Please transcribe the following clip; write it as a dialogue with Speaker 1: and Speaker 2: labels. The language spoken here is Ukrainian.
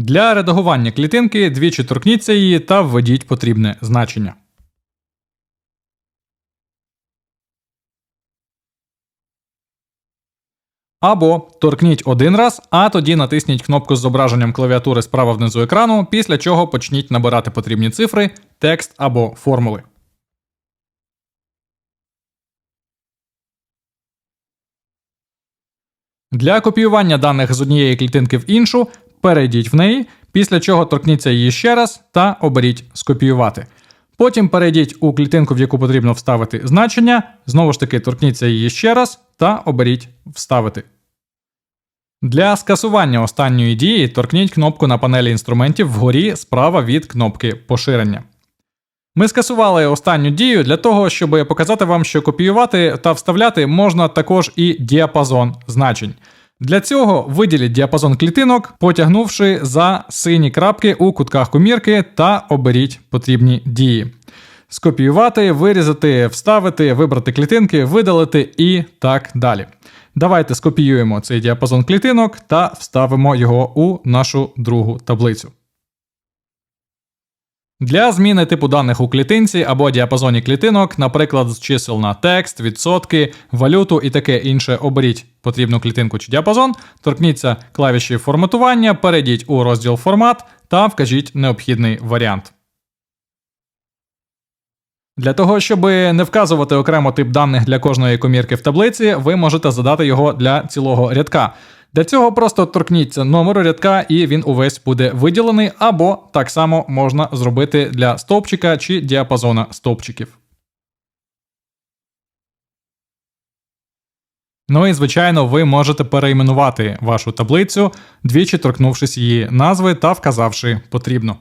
Speaker 1: Для редагування клітинки двічі торкніться її та введіть потрібне значення. Або торкніть один раз, а тоді натисніть кнопку з зображенням клавіатури справа внизу екрану, після чого почніть набирати потрібні цифри, текст або формули. Для копіювання даних з однієї клітинки в іншу перейдіть в неї, після чого торкніться її ще раз та оберіть скопіювати. Потім перейдіть у клітинку, в яку потрібно вставити значення, знову ж таки торкніться її ще раз та оберіть Вставити. Для скасування останньої дії торкніть кнопку на панелі інструментів вгорі справа від кнопки поширення. Ми скасували останню дію для того, щоб показати вам, що копіювати та вставляти можна також і діапазон значень. Для цього виділіть діапазон клітинок, потягнувши за сині крапки у кутках комірки та оберіть потрібні дії. Скопіювати, вирізати, вставити, вибрати клітинки, видалити і так далі. Давайте скопіюємо цей діапазон клітинок та вставимо його у нашу другу таблицю. Для зміни типу даних у клітинці або діапазоні клітинок, наприклад, з чисел на текст, відсотки, валюту і таке інше, оберіть потрібну клітинку чи діапазон, торкніться клавіші форматування, перейдіть у розділ формат та вкажіть необхідний варіант. Для того, щоб не вказувати окремо тип даних для кожної комірки в таблиці, ви можете задати його для цілого рядка. Для цього просто торкніться номеру рядка, і він увесь буде виділений, або так само можна зробити для стовпчика чи діапазона стовпчиків. Ну і звичайно, ви можете перейменувати вашу таблицю, двічі торкнувшись її назви та вказавши потрібно.